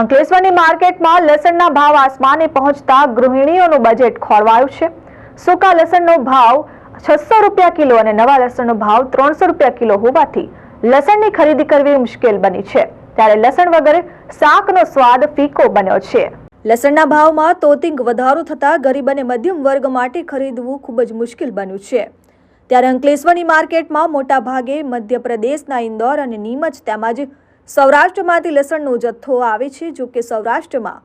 અંકલેશ્વરની માર્કેટમાં લસણના ભાવ આસમાને પહોંચતા ગૃહિણીઓનું બજેટ ખોરવાયું છે. સૂકા લસણનો ભાવ છસો રૂપિયા કિલો અને નવા લસણનો ભાવ ત્રણસો રૂપિયા કિલો હોવાથી લસણની ખરીદી કરવી મુશ્કેલ બની છે. ત્યારે લસણ વગર શાકનો સ્વાદ ફીકો બન્યો છે. લસણના ભાવમાં તોતિંગ વધારો થતાં ગરીબ અને મધ્યમ વર્ગ માટે ખરીદવું ખૂબ જ મુશ્કેલ બન્યું છે. ત્યારે અંકલેશ્વરની માર્કેટમાં મોટા ભાગે મધ્યપ્રદેશના ઇન્દોર અને નીમચ તેમજ સૌરાષ્ટ્રમાંથી લસણનો જથ્થો આવે છે, જો કે સૌરાષ્ટ્રમાં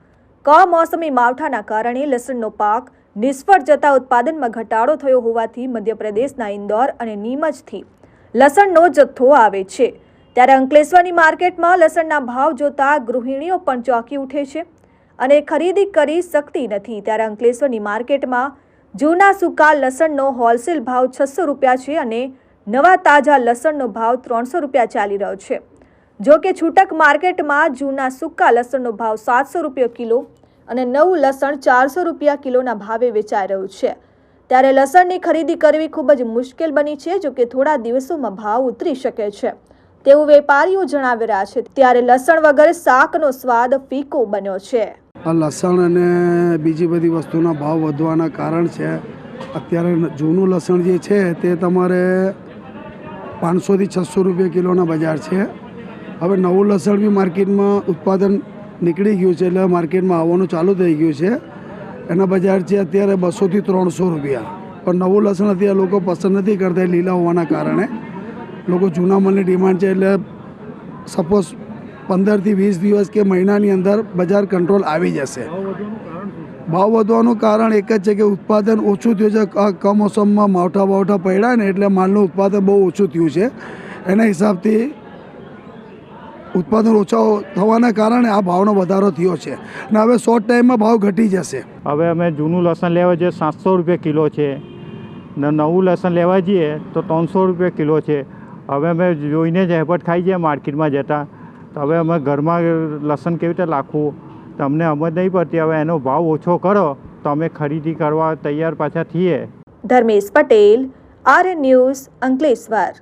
કમોસમી માવઠાના કારણે લસણનો પાક નિષ્ફળ જતા ઉત્પાદનમાં ઘટાડો થયો હોવાથી મધ્યપ્રદેશના ઇન્દોર અને નીમચથી લસણનો જથ્થો આવે છે. ત્યારે અંકલેશ્વરની માર્કેટમાં લસણના ભાવ જોતા ગૃહિણીઓ પણ ચોંકી ઉઠે છે અને ખરીદી કરી શકતી નથી. ત્યારે અંકલેશ્વરની માર્કેટમાં જૂના સૂકા લસણનો હોલસેલ ભાવ છસો રૂપિયા છે અને નવા તાજા લસણનો ભાવ ત્રણસો રૂપિયા ચાલી રહ્યો છે. જો કે છૂટક માર્કેટમાં જૂના સૂકા લસણનો ભાવ સાતસો રૂપિયા કિલો અને નવું લસણ ચારસો રૂપિયા કિલોના ભાવે વેચાઈ રહ્યું છે. ત્યારે લસણની ખરીદી કરવી ખૂબ જ મુશ્કેલ બની છે, જો કે થોડા દિવસોમાં ભાવ ઉતરી શકે છે. તેવું વેપારીઓ જણાવી રહ્યા છે, ત્યારે લસણ વગર શાકનો સ્વાદ ફીકો બન્યો છે. લસણ અને બીજી બધી વસ્તુના ભાવ વધવાના કારણ છે, અત્યારે જૂનું લસણ જે છે તે તમારે પાંચસોથી છસો રૂપિયા કિલોના બજાર છે. હવે નવું લસણ બી માર્કેટમાં ઉત્પાદન નીકળી ગયું છે એટલે માર્કેટમાં આવવાનું ચાલુ થઈ ગયું છે. એના બજાર છે અત્યારે બસોથી ત્રણસો રૂપિયા. પણ નવું લસણ અત્યારે લોકો પસંદ નથી કરતા લીલા હોવાના કારણે. લોકો જૂના માલની ડિમાન્ડ છે એટલે સપોઝ પંદરથી વીસ દિવસ કે મહિનાની અંદર બજાર કંટ્રોલ આવી જશે. ભાવ વધવાનું કારણ એક જ છે કે ઉત્પાદન ઓછું થયું છે. કમોસમમાં માવઠા બાવઠા પડ્યા ને એટલે માલનું ઉત્પાદન બહુ ઓછું થયું છે. એના હિસાબથી ઉત્પાદન ઓછા થવાના કારણે આ ભાવનો વધારો થયો છે. અને હવે શોર્ટ ટાઈમમાં ભાવ ઘટી જશે. હવે અમે જૂનું લસણ લેવા જઈએ સાતસો રૂપિયા કિલો છે. ને નવું લસણ લેવા જઈએ તો ત્રણસો રૂપિયા કિલો છે. હવે અમે જોઈને જ હેપટ ખાઈ જઈએ માર્કેટમાં જતા. તો હવે અમે ઘરમાં લસણ કેવી રીતે રાખવું તમને સમજ નહીં પડતી. હવે એનો ભાવ ઓછો કરો તો અમે ખરીદી કરવા તૈયાર પાછા થઈએ. Dharmesh Patel R news Ankleshwar.